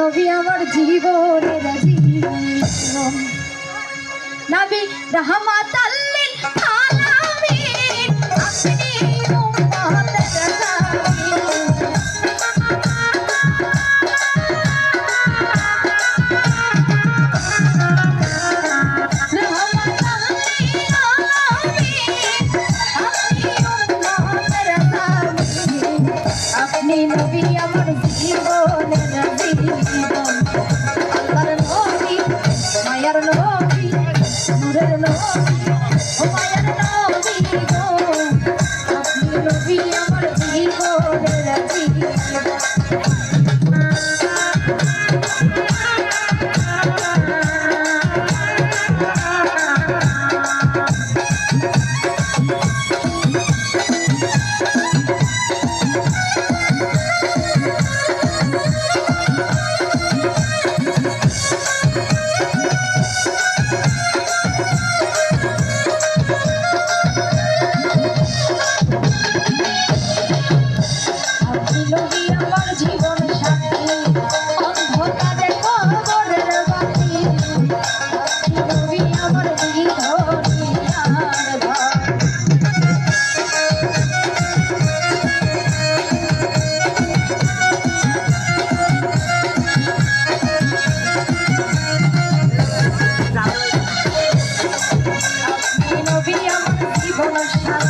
নবী আমার জীবনের জীবন। নবী রহমাতাল্লাহ much time.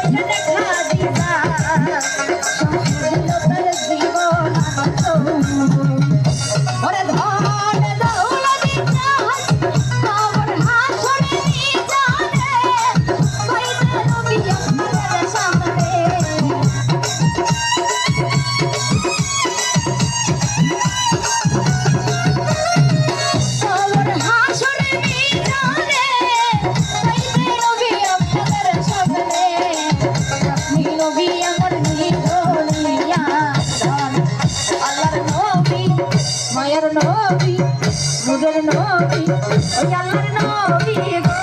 নবী নবী ওই আল্লাহর নবী গো।